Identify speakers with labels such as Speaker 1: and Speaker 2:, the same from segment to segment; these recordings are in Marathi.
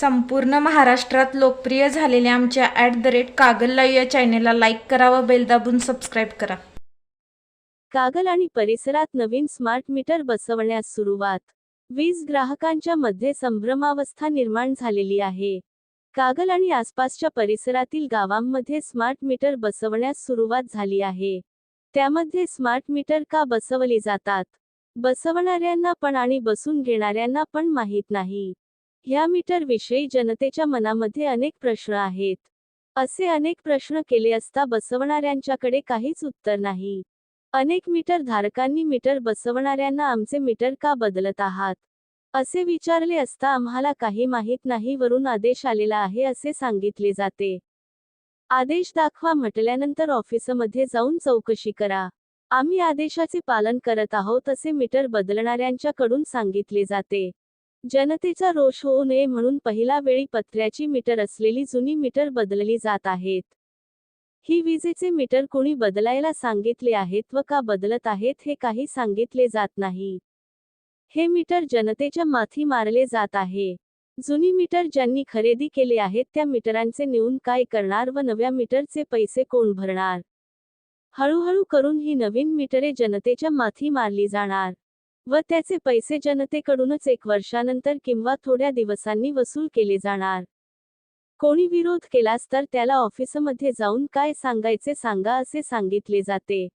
Speaker 1: संपूर्ण महाराष्ट्रात लोकप्रिय झालेल्या आमच्या at the rate Kagal live या चॅनेलला लाईक करा व बेल दाबून सबस्क्राईब करा.
Speaker 2: कागल आणि परिसरात नवीन स्मार्ट मीटर बसवण्यास सुरुवात. वीज ग्राहकांच्या मध्ये संभ्रमावस्था निर्माण झालेली आहे. कागल आणि आसपासच्या परिसरातील गावांमध्ये स्मार्ट मीटर बसवण्यास सुरुवात झाली आहे. त्यामध्ये स्मार्ट मीटर का बसवली जातात? बसवणाऱ्यांना पण आणि बसून घेणाऱ्यांना पण माहीत नाही. ह्या मीटरविषयी जनतेच्या मनामध्ये अनेक प्रश्न आहेत. असे अनेक प्रश्न केले असता बसवणाऱ्यांच्याकडे काहीच उत्तर नाही. अनेक मीटर धारकांनी मीटर बसवणाऱ्यांना आमचे मीटर का बदलत आहात? असे विचारले असता आम्हाला काही माहीत नाही वरून आदेश आलेला आहे असे सांगितले जाते. आदेश दाखवा म्हटल्यानंतर ऑफिसमध्ये जाऊन चौकशी करा. आम्ही आदेशाचे पालन करत आहोत असे मीटर बदलणाऱ्यांच्याकडून सांगितले जाते. जनतेचा रोष होऊ नये म्हणून पहिला वेळी पत्र्याची मीटर असलेली जुनी मीटर बदलली जात आहेत. ही विजेचे मीटर कोणी बदलायला सांगितले आहेत व का बदलत आहेत हे काही सांगितले जात नाही. हे मीटर जनतेच्या माथी मारले जात आहे. जुनी मीटर ज्यांनी खरेदी केले आहेत त्या मीटरांचे नेऊन काय करणार व नव्या मीटरचे पैसे कोण भरणार? हळूहळू करून ही नवीन मीटरे जनतेच्या माथी मारली जाणार. व त्याचे पैसे जनतेकडूनच एक वर्षानंतर किंवा थोड्या दिवसांनी वसूल केले जाणार. कोणी विरोध केलास तर त्याला ऑफिसमध्ये जाऊन काय सांगायचे सांगा असे सांगितले जाते.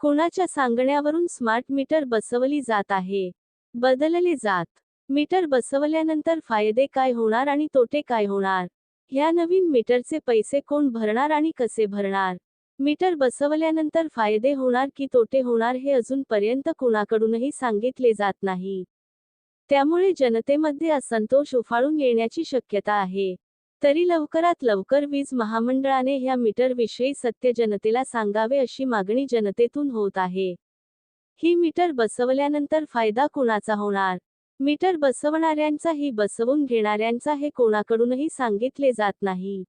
Speaker 2: कोणाच्या सांगण्यावरून स्मार्ट मीटर बसवली जात आहे? बदलले जात. मीटर बसवल्यानंतर फायदे काय होणार आणि तोटे काय होणार? ह्या नवीन मीटरचे पैसे कोण भरणार आणि कसे भरणार? मीटर बसवल्यानंतर फायदे होणार की तोटे होणार हे अजूनपर्यंत कुणाकडूनही सांगितले जात नाही. त्यामुळे जनतेमध्ये असंतोष उफाळून येण्याची शक्यता आहे. तरी लवकरात लवकर वीज महामंडळाने ह्या मीटरविषयी सत्य जनतेला सांगावे अशी मागणी जनतेतून होत आहे. ही मीटर बसवल्यानंतर फायदा कोणाचा होणार? मीटर बसवणाऱ्यांचा ही बसवून घेणाऱ्यांचा हे कोणाकडूनही सांगितले जात नाही.